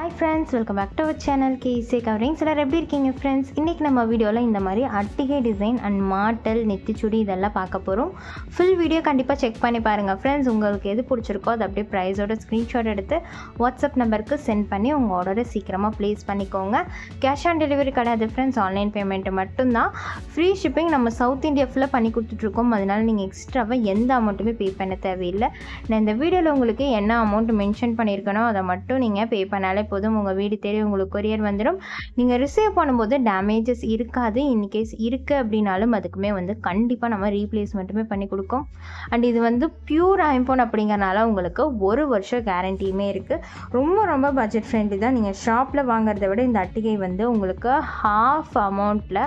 Hi friends welcome back to our channel கேசே covering சிலர் எப்படி இருக்கீங்க ஃப்ரெண்ட்ஸ் இன்றைக்கி நம்ம வீடியோவில் இந்த மாதிரி அட்டிகை டிசைன் அண்ட் மாட்டல் நெத்திச்சுடி இதெல்லாம் பார்க்க போகிறோம் ஃபுல் வீடியோ கண்டிப்பாக செக் பண்ணி பாருங்கள் ஃப்ரெண்ட்ஸ் உங்களுக்கு எது பிடிச்சிருக்கோ அது அப்படியே ப்ரைஸோட ஸ்க்ரீன்ஷாட் எடுத்து வாட்ஸ்அப் நம்பருக்கு சென்ட் பண்ணி உங்கள் ஆர்டரை சீக்கிரமாக ப்ளேஸ் பண்ணிக்கோங்க. கேஷ் ஆன் டெலிவரி கிடையாது ஃப்ரெண்ட்ஸ் ஆன்லைன் பேமெண்ட்டு மட்டும்தான். ஃப்ரீ ஷிப்பிங் நம்ம சவுத் இந்தியா ஃபுல்லாக பண்ணி கொடுத்துட்ருக்கோம் அதனால் நீங்கள் எக்ஸ்ட்ராவாக எந்த அமௌண்ட்டுமே பே பண்ண தேவையில்லை. நான் இந்த வீடியோவில் உங்களுக்கு என்ன அமௌண்ட் மென்ஷன் பண்ணியிருக்கனோ அதை மட்டும் நீங்கள் பே பண்ணாலே போதும். உங்கள் வீடு தேடி உங்களுக்கு கொரியர் வந்துடும் நீங்கள் ரிசீவ் பண்ணும்போது டேமேஜஸ் இருக்காது. இன்கேஸ் இருக்குது அப்படின்னாலும் அதுக்குமே வந்து கண்டிப்பாக நம்ம ரீப்ளேஸ்மெண்ட்டுமே பண்ணி கொடுக்கும். அண்ட் இது வந்து பியூர் ஐம்போன் அப்படிங்கறனால உங்களுக்கு ஒரு வருஷம் கேரண்டியுமே இருக்குது ரொம்ப ரொம்ப பட்ஜெட் ஃப்ரெண்ட்லி தான். நீங்கள் ஷாப்பில் வாங்குறத விட இந்த அட்டிகை வந்து உங்களுக்கு ஹாஃப் அமௌண்ட்டில்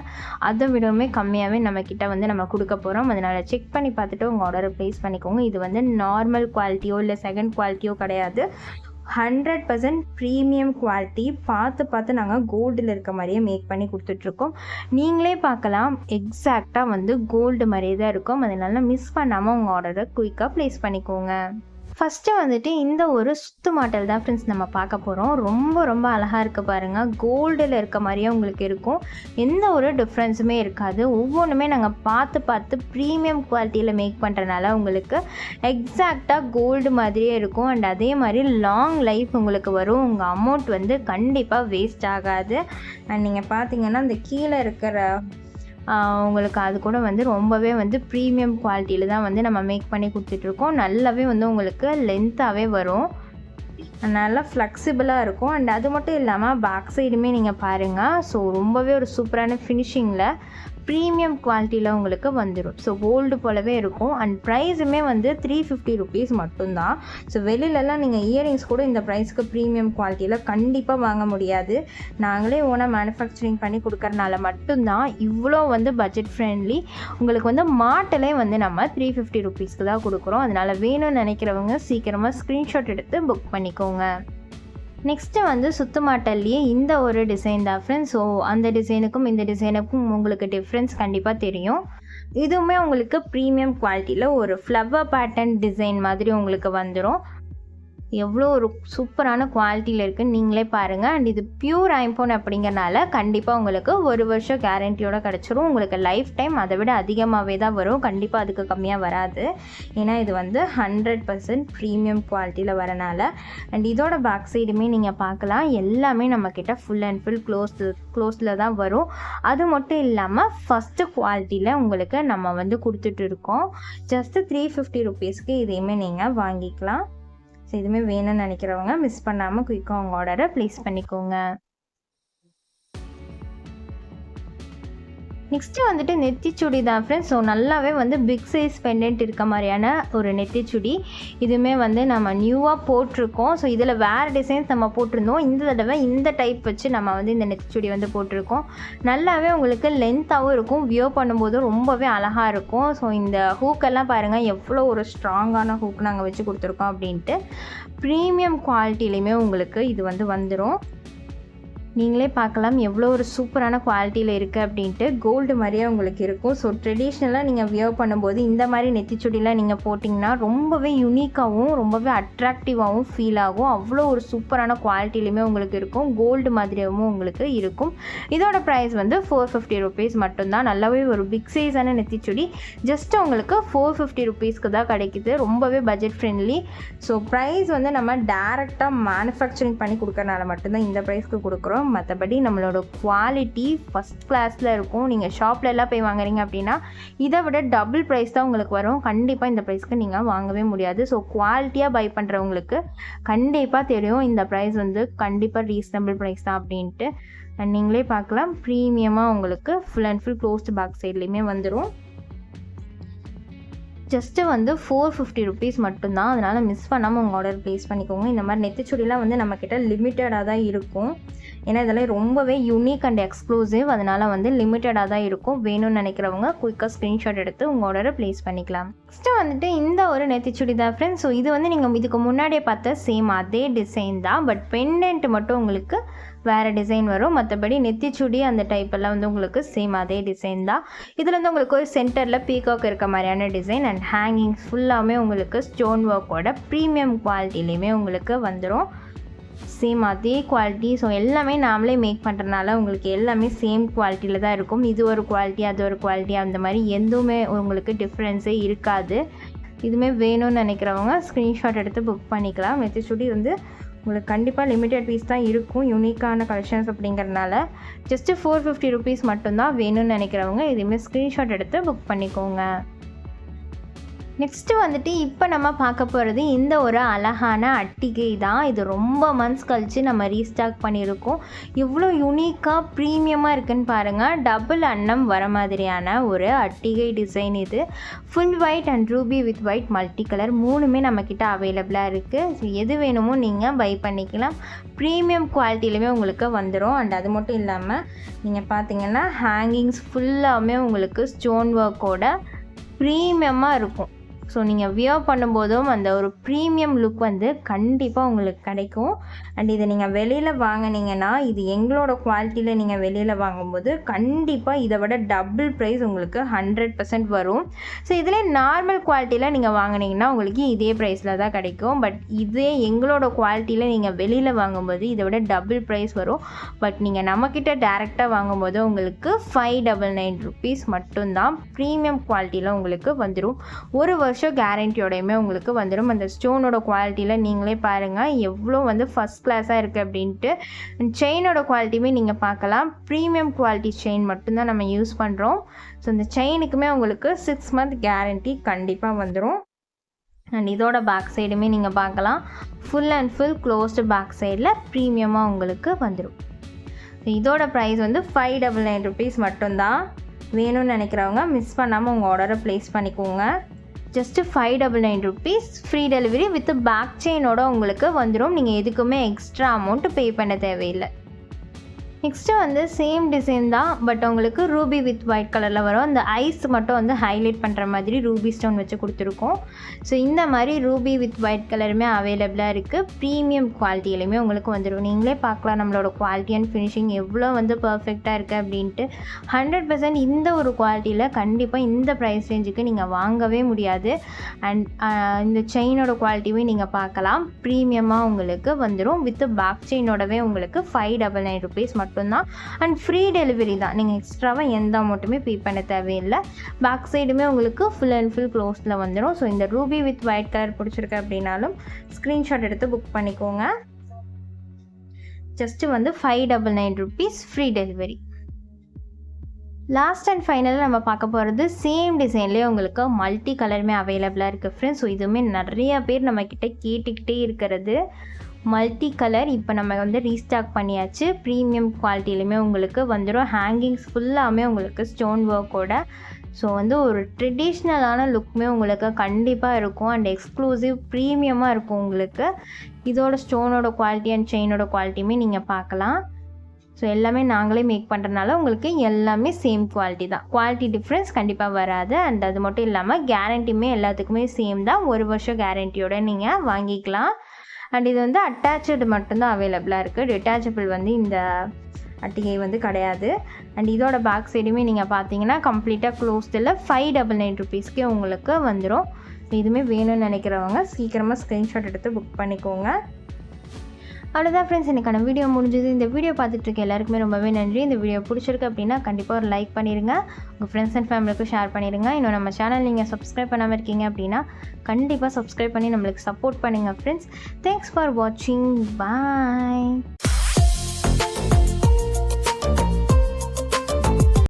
அதை விடவுமே கம்மியாகவே நம்ம வந்து நம்ம கொடுக்க போகிறோம் அதனால் செக் பண்ணி பார்த்துட்டு உங்கள் ஆர்டரை ப்ளேஸ் பண்ணிக்கோங்க. இது வந்து நார்மல் குவாலிட்டியோ இல்லை செகண்ட் குவாலிட்டியோ கிடையாது. ஹண்ட்ரட் பர்சன்ட் ப்ரீமியம் குவாலிட்டி பார்த்து பார்த்து நாங்கள் கோல்டில் இருக்க மாதிரியே மேக் பண்ணி கொடுத்துட்ருக்கோம். நீங்களே பார்க்கலாம் எக்ஸாக்டாக வந்து கோல்டு மாதிரியே தான் இருக்கும். அதனால மிஸ் பண்ணாமல் உங்கள் ஆர்டரை குயிக்காக ப்ளேஸ் பண்ணிக்கோங்க. ஃபஸ்ட்டு வந்துட்டு இந்த ஒரு சுத்து மாட்டல் தான் ஃப்ரெண்ட்ஸ் நம்ம பார்க்க போகிறோம் ரொம்ப ரொம்ப அழகாக இருக்குது பாருங்கள் கோல்டில் இருக்க மாதிரியே உங்களுக்கு இருக்கும். எந்த ஒரு டிஃப்ரென்ஸுமே இருக்காது. ஒவ்வொன்றுமே நாங்கள் பார்த்து பார்த்து ப்ரீமியம் குவாலிட்டியில் மேக் பண்ணுறனால உங்களுக்கு எக்ஸாக்டாக கோல்டு மாதிரியே இருக்கும். அண்ட் அதே மாதிரி லாங் லைஃப் உங்களுக்கு வரும். உங்கள் அமௌண்ட் வந்து கண்டிப்பாக வேஸ்ட் ஆகாது. அண்ட் நீங்கள் பார்த்தீங்கன்னா இந்த கீழே இருக்கிற உங்களுக்கு அது கூட வந்து ரொம்பவே வந்து ப்ரீமியம் குவாலிட்டியில் தான் வந்து நம்ம மேக் பண்ணி கொடுத்துட்ருக்கோம். நல்லாவே வந்து உங்களுக்கு லென்த்தாகவே வரும். நல்லா ஃப்ளெக்சிபிளாக இருக்கும். அண்ட் அது மட்டும் இல்லாமல் பேக் சைடுமே நீங்கள் பாருங்கள் ஸோ ரொம்பவே ஒரு சூப்பரான ஃபினிஷிங்கில் ப்ரீமியம் குவாலிட்டியில் உங்களுக்கு வந்துடும் ஸோ கோல்டு போலவே இருக்கும். அண்ட் ப்ரைஸுமே வந்து த்ரீ ஃபிஃப்டி ருபீஸ் மட்டும்தான். ஸோ வெளியிலலாம் நீங்கள் இயரிங்ஸ் கூட இந்த ப்ரைஸ்க்கு ப்ரீமியம் குவாலிட்டியில் கண்டிப்பாக வாங்க முடியாது. நாங்களே ஓனாக மேனுஃபேக்சரிங் பண்ணி கொடுக்கறனால மட்டும்தான் இவ்வளோ வந்து பட்ஜெட் ஃப்ரெண்ட்லி உங்களுக்கு வந்து மாட்டிலே வந்து நம்ம த்ரீ ஃபிஃப்டி ருபீஸ்க்கு தான் கொடுக்குறோம். அதனால் வேணும்னு நினைக்கிறவங்க சீக்கிரமாக ஸ்க்ரீன்ஷாட் எடுத்து புக் பண்ணிக்கோங்க. நெக்ஸ்ட்டு வந்து சுத்தமாட்டல்லையே இந்த ஒரு டிசைன் தான் ஃப்ரெண்ட்ஸ் ஸோ அந்த டிசைனுக்கும் இந்த டிசைனுக்கும் உங்களுக்கு டிஃப்ரென்ஸ் கண்டிப்பாக தெரியும். இதுவுமே உங்களுக்கு ப்ரீமியம் குவாலிட்டியில் ஒரு ஃப்ளவர் பேட்டர்ன் டிசைன் மாதிரி உங்களுக்கு வந்துடும் எவ்வளோ ஒரு சூப்பரான குவாலிட்டியில் இருக்குன்னு நீங்களே பாருங்கள் அண்ட் இது பியூர் ஐம்போன் அப்படிங்கிறனால கண்டிப்பாக உங்களுக்கு ஒரு வருஷம் கேரண்டியோட கிடச்சிரும். உங்களுக்கு லைஃப் டைம் அதை விட அதிகமாகவே தான் வரும். கண்டிப்பாக அதுக்கு கம்மியாக வராது. ஏன்னா இது வந்து ஹண்ட்ரட் பர்சன்ட் ப்ரீமியம் குவாலிட்டியில் வரனால. அண்ட் இதோட பேக் சைடுமே நீங்கள் பார்க்கலாம். எல்லாமே நம்மக்கிட்ட ஃபுல் அண்ட் ஃபுல் க்ளோஸ் க்ளோஸில் தான் வரும். அது மட்டும் இல்லாமல் ஃபஸ்ட்டு குவாலிட்டியில் உங்களுக்கு நம்ம வந்து கொடுத்துட்டு இருக்கோம். ஜஸ்ட்டு த்ரீ ஃபிஃப்டி ருபீஸ்க்கு இதையுமே நீங்கள் வாங்கிக்கலாம். எதுவுமே வேணும்னு நினைக்கிறவங்க மிஸ் பண்ணாமல் குயிக்காக உங்கள் ஆர்டரை ப்ளேஸ் பண்ணிக்கோங்க. நெக்ஸ்ட்டு வந்துட்டு நெத்திச்சுடி தான் ஃப்ரெண்ட்ஸ் ஸோ நல்லாவே வந்து பிக் சைஸ் பெண்டன்ட் இருக்க மாதிரியான ஒரு நெத்திச்சுடி இதுவுமே வந்து நம்ம நியூவாக போட்டிருக்கோம். ஸோ இதில் வேறு டிசைன்ஸ் நம்ம போட்டிருந்தோம். இந்த தடவை இந்த டைப் வச்சு நம்ம வந்து இந்த நெத்திச்சுடி வந்து போட்டிருக்கோம். நல்லாவே உங்களுக்கு லென்த்தாகவும் இருக்கும். வியோ பண்ணும்போது ரொம்பவே அழகாக இருக்கும். ஸோ இந்த ஹூக்கெல்லாம் பாருங்கள் எவ்வளோ ஒரு ஸ்ட்ராங்கான ஹூக் நாங்கள் வச்சு கொடுத்துருக்கோம் அப்படின்ட்டு. ப்ரீமியம் குவாலிட்டிலையுமே உங்களுக்கு இது வந்து வந்துடும் நீங்களே பார்க்கலாம் எவ்வளோ ஒரு சூப்பரான குவாலிட்டியில் இருக்குது அப்படின்ட்டு. கோல்டு மாதிரியே உங்களுக்கு இருக்கும். ஸோ ட்ரெடிஷ்னலாக நீங்கள் வியர் பண்ணும்போது இந்த மாதிரி நெத்திச்சுடிலாம் நீங்கள் போட்டிங்கன்னா ரொம்பவே யூனிக்காகவும் ரொம்பவே அட்ராக்டிவாகவும் ஃபீல் ஆகும். அவ்வளோ ஒரு சூப்பரான குவாலிட்டிலையுமே உங்களுக்கு இருக்கும். கோல்டு மாதிரியாகவும் உங்களுக்கு இருக்கும். இதோட ப்ரைஸ் வந்து ஃபோர் ஃபிஃப்டி ருபீஸ் மட்டும்தான். நல்லாவே ஒரு பிக் சைஸான நெத்திச்சுடி ஜஸ்ட் உங்களுக்கு ஃபோர் ஃபிஃப்டி ருபீஸ்க்கு தான் கிடைக்குது. ரொம்பவே பட்ஜெட் ஃப்ரெண்ட்லி ஸோ ப்ரைஸ் வந்து நம்ம டேரெக்டாக மேனுஃபேக்சரிங் பண்ணி கொடுக்கறனால மட்டும்தான் இந்த ப்ரைஸ்க்கு கொடுக்குறோம். மற்றபடி நம்மளோட குவாலிட்டி ஃபஸ்ட் கிளாஸில் இருக்கும். நீங்கள் ஷாப்பில் எல்லாம் போய் வாங்குறீங்க அப்படின்னா இதை விட டபுள் ப்ரைஸ் தான் உங்களுக்கு வரும். கண்டிப்பாக இந்த ப்ரைஸ்க்கு நீங்கள் வாங்கவே முடியாது. ஸோ குவாலிட்டியாக பை பண்ணுறவங்களுக்கு கண்டிப்பாக தெரியும். இந்த ப்ரைஸ் வந்து கண்டிப்பாக ரீசனபிள் ப்ரைஸ் தான் அப்படின்ட்டு. நீங்களே பார்க்கலாம். ப்ரீமியமாக உங்களுக்கு full and full closed back சைட்லேயுமே வந்துடும் ஜஸ்ட்டு வந்து ஃபோர் ஃபிஃப்டி ருபீஸ் மட்டும்தான். அதனால் மிஸ் பண்ணாமல் உங்கள் ஆர்டர் ப்ளேஸ் பண்ணிக்கோங்க. இந்த மாதிரி நெத்திச்சுடிலாம் வந்து நம்மக்கிட்ட லிமிட்டடாக தான் இருக்கும். ஏன்னா இதெல்லாம் ரொம்பவே யூனிக் அண்ட் எக்ஸ்க்ளூசிவ் அதனால் வந்து லிமிட்டடாக தான் இருக்கும். வேணும்னு நினைக்கிறவங்க குயிக்காக ஸ்க்ரீன்ஷாட் எடுத்து உங்கள் ஆர்டரை ப்ளேஸ் பண்ணிக்கலாம். நெக்ஸ்ட்டு வந்துட்டு இந்த ஒரு நெத்திச்சுடி தான் ஃப்ரெண்ட்ஸ் ஸோ இது வந்து நீங்கள் இதுக்கு முன்னாடியே பார்த்த சேம் அதே டிசைன் தான். பட் பெண்டன்ட் மட்டும் உங்களுக்கு வேறு டிசைன் வரும். மற்றபடி நெத்திச்சுடி அந்த டைப் எல்லாம் வந்து உங்களுக்கு சேம் அதே டிசைன் தான். இதில் வந்து உங்களுக்கு ஒரு சென்டரில் பீகாக் இருக்க மாதிரியான டிசைன் அண்ட் ஹேங்கிங்ஸ் ஃபுல்லாமே உங்களுக்கு ஸ்டோன் ஒர்க்கோட ப்ரீமியம் குவாலிட்டிலையுமே உங்களுக்கு வந்துடும் சேம் அதே குவாலிட்டி ஸோ எல்லாமே நாமளே மேக் பண்ணுறனால உங்களுக்கு எல்லாமே சேம் குவாலிட்டியில் தான் இருக்கும். இது ஒரு குவாலிட்டி அது ஒரு குவாலிட்டி அந்த மாதிரி எதுவுமே உங்களுக்கு டிஃப்ரென்ஸே இருக்காது. இதுவுமே வேணும்னு நினைக்கிறவங்க ஸ்க்ரீன்ஷாட் எடுத்து புக் பண்ணிக்கலாம். மெத்தி சுடி வந்து உங்களுக்கு கண்டிப்பாக லிமிட்டட் பீஸ் தான் இருக்கும். யூனிக்கான கலெக்ஷன்ஸ் அப்படிங்கிறனால ஜஸ்ட்டு ஃபோர் ஃபிஃப்டி ருபீஸ் மட்டும்தான் வேணும்னு நினைக்கிறவங்க இதுவுமே ஸ்க்ரீன்ஷாட் எடுத்து புக் பண்ணிக்கோங்க. நெக்ஸ்ட்டு வந்துட்டு இப்போ நம்ம பார்க்க போகிறது இந்த ஒரு அழகான அட்டிகை தான். இது ரொம்ப மந்த்ஸ் கழித்து நம்ம ரீஸ்டாக் பண்ணியிருக்கோம். இவ்வளோ யூனிக்காக ப்ரீமியமாக இருக்குன்னு பாருங்கள் டபுள் அன்னம் வர மாதிரியான ஒரு அட்டிகை டிசைன் இது. Full white and ruby with white multi colour மூணுமே நம்மக்கிட்ட அவைலபிளாக இருக்குது ஸோ எது வேணுமோ நீங்கள் பை பண்ணிக்கலாம். ப்ரீமியம் குவாலிட்டியிலுமே உங்களுக்கு வந்துடும் அண்ட் அது மட்டும் இல்லாமல் நீங்கள் பார்த்தீங்கன்னா ஹேங்கிங்ஸ் ஃபுல்லாகவுமே உங்களுக்கு ஸ்டோன் ஒர்க்கோட ப்ரீமியமாக இருக்கும். ஸோ நீங்கள் வியர் பண்ணும்போதும் அந்த ஒரு ப்ரீமியம் லுக் வந்து கண்டிப்பாக உங்களுக்கு கிடைக்கும். அண்ட் இதை நீங்கள் வெளியில் வாங்கினீங்கன்னா இது எங்களோட குவாலிட்டியில் நீங்கள் வெளியில் வாங்கும்போது கண்டிப்பாக இதை விட டபுள் ப்ரைஸ் உங்களுக்கு ஹண்ட்ரட் பர்சன்ட் வரும். ஸோ இதிலே நார்மல் குவாலிட்டியில் நீங்கள் வாங்கினீங்கன்னா உங்களுக்கு இதே ப்ரைஸில் தான் கிடைக்கும். பட் இதே எங்களோட குவாலிட்டியில் நீங்கள் வெளியில் வாங்கும்போது இதை விட டபுள் ப்ரைஸ் வரும். பட் நீங்கள் நம்மக்கிட்ட டேரெக்டாக வாங்கும்போது உங்களுக்கு ஃபைவ் டபுள் நைன் ருபீஸ் மட்டும்தான் ப்ரீமியம் குவாலிட்டியில் உங்களுக்கு வந்துடும் ஒரு வருஷம் கேரண்டியோடையுமே உங்களுக்கு வந்துடும் அந்த ஸ்டோனோட குவாலிட்டியில் நீங்களே பாருங்கள் எவ்வளோ வந்து ஃபஸ்ட் கிளாஸாக இருக்குது அப்படின்ட்டு. செயினோட குவாலிட்டியுமே நீங்கள் பார்க்கலாம் ப்ரீமியம் குவாலிட்டி செயின் மட்டும்தான் நம்ம யூஸ் பண்ணுறோம் ஸோ இந்த செயினுக்குமே உங்களுக்கு சிக்ஸ் மந்த் கேரண்டி கண்டிப்பாக வந்துடும் அண்ட் இதோட பேக் சைடுமே நீங்கள் பார்க்கலாம் full and full closed back சைடில் ப்ரீமியமாக உங்களுக்கு வந்துடும் இதோட ப்ரைஸ் வந்து ஃபைவ் டபுள் நைன் ருபீஸ் மட்டும்தான். வேணும்னு நினைக்கிறவங்க மிஸ் பண்ணாமல் உங்கள் ஆர்டரை ப்ளேஸ் பண்ணிக்கோங்க. Just five double nine rupees free delivery with back செயினோட உங்களுக்கு வந்துடும் நீங்கள் எதுக்குமே எக்ஸ்ட்ரா அமௌண்ட் பே பண்ண தேவையில்லை. நெக்ஸ்ட்டு வந்து சேம் டிசைன் தான் பட் உங்களுக்கு ரூபி வித் ஒயிட் கலரில் வரும். அந்த ஐஸ் மட்டும் வந்து ஹைலைட் பண்ணுற மாதிரி ரூபி ஸ்டோன் வச்சு கொடுத்துருக்கோம். ஸோ இந்த மாதிரி ரூபி வித் ஒயிட் கலருமே அவைலபிளாக இருக்குது ப்ரீமியம் குவாலிட்டியிலையுமே உங்களுக்கு வந்துடும் நீங்களே பார்க்கலாம் நம்மளோட குவாலிட்டி அண்ட் ஃபினிஷிங் எவ்வளோ வந்து பர்ஃபெக்டாக இருக்குது அப்படின்ட்டு. ஹண்ட்ரட் பர்சன்ட் இந்த ஒரு குவாலிட்டியில் கண்டிப்பாக இந்த ப்ரைஸ் ரேஞ்சுக்கு நீங்கள் வாங்கவே முடியாது. அண்ட் இந்த செயினோட குவாலிட்டியுமே நீங்கள் பார்க்கலாம். ப்ரீமியமாக உங்களுக்கு வந்துடும் வித் பேக் செயினோடவே உங்களுக்கு ஃபைவ் டபுள் நைன் ருபீஸ் மட்டும் மட்டும்தான் அண்ட் ஃப்ரீ டெலிவரி தான். நீங்கள் எக்ஸ்ட்ராவாக எந்த அமௌண்ட்டுமே பே பண்ண தேவையில்லை. பேக் சைடுமே உங்களுக்கு ஃபுல் அண்ட் ஃபுல் க்ளோஸில் வந்துடும் ஸோ இந்த ரூபி வித் ஒயிட் கலர் பிடிச்சிருக்கு அப்படின்னாலும் ஸ்க்ரீன்ஷாட் எடுத்து புக் பண்ணிக்கோங்க. ஜஸ்ட்டு வந்து five double nine rupees free delivery last and ஃபைனலாக நம்ம பார்க்க போகிறது சேம் டிசைன்லேயே உங்களுக்கு மல்டி கலருமே அவைலபிளாக இருக்குது ஃப்ரெண்ட்ஸ் ஸோ இதுவுமே நிறைய பேர் நம்மக்கிட்ட கேட்டுக்கிட்டே இருக்கிறது. மல்டி கலர் இப்போ நம்ம வந்து ரீஸ்டாக் பண்ணியாச்சு. ப்ரீமியம் குவாலிட்டிலையுமே உங்களுக்கு வந்துடும் ஹேங்கிங்ஸ் ஃபுல்லாமே உங்களுக்கு ஸ்டோன் ஒர்க்கோட ஸோ வந்து ஒரு ட்ரெடிஷ்னலான லுக்குமே உங்களுக்கு கண்டிப்பாக இருக்கும். அண்ட் எக்ஸ்க்ளூசிவ் ப்ரீமியமாக இருக்கும் உங்களுக்கு. இதோட ஸ்டோனோட குவாலிட்டி அண்ட் செயினோட குவாலிட்டியுமே நீங்கள் பார்க்கலாம் ஸோ எல்லாமே நாங்களே மேக் பண்ணுறதுனால உங்களுக்கு எல்லாமே சேம் குவாலிட்டி தான். குவாலிட்டி டிஃப்ரென்ஸ் கண்டிப்பாக வராது. அண்ட் அது மட்டும் இல்லாமல் கேரண்டியுமே எல்லாத்துக்குமே சேம் தான். ஒரு வருஷம் கேரண்டியோட நீங்கள் வாங்கிக்கலாம். அண்ட் இது வந்து அட்டாச்சு மட்டும்தான் அவைலபிளாக இருக்குது டிட்டாச்சபிள் வந்து இந்த அட்டிகை வந்து கிடையாது. அண்ட் இதோட பேக் சைடுமே நீங்கள் பார்த்தீங்கன்னா கம்ப்ளீட்டாக க்ளோஸ்டில் ஃபைவ் டபுள் நைன் ருபீஸ்க்கே உங்களுக்கு வந்துடும் இதுவுமே வேணும்னு நினைக்கிறவங்க சீக்கிரமாக ஸ்க்ரீன்ஷாட் எடுத்து புக் பண்ணிக்கோங்க. அவ்வளோதான் ஃப்ரெண்ட்ஸ் எனக்கான வீடியோ முடிஞ்சது. இந்த வீடியோ பார்த்துட்டு இருக்க எல்லாருக்குமே ரொம்பவே நன்றி. இந்த வீடியோ பிடிச்சிருக்கு அப்படின்னா கண்டிப்பாக ஒரு லைக் பண்ணிடுங்க உங்கள் ஃப்ரெண்ட்ஸ் அண்ட் ஃபேமிலிக்கும் ஷேர் பண்ணிடுங்க இன்னும் நம்ம சேனல் நீங்கள் சப்ஸ்கிரைப் பண்ணாமல் இருக்கீங்க அப்படின்னா கண்டிப்பாக சப்ஸ்கிரைப் பண்ணி நம்மளுக்கு சப்போர்ட் பண்ணுங்கள் ஃப்ரெண்ட்ஸ் தேங்க்ஸ் ஃபார் வாட்சிங் பாய்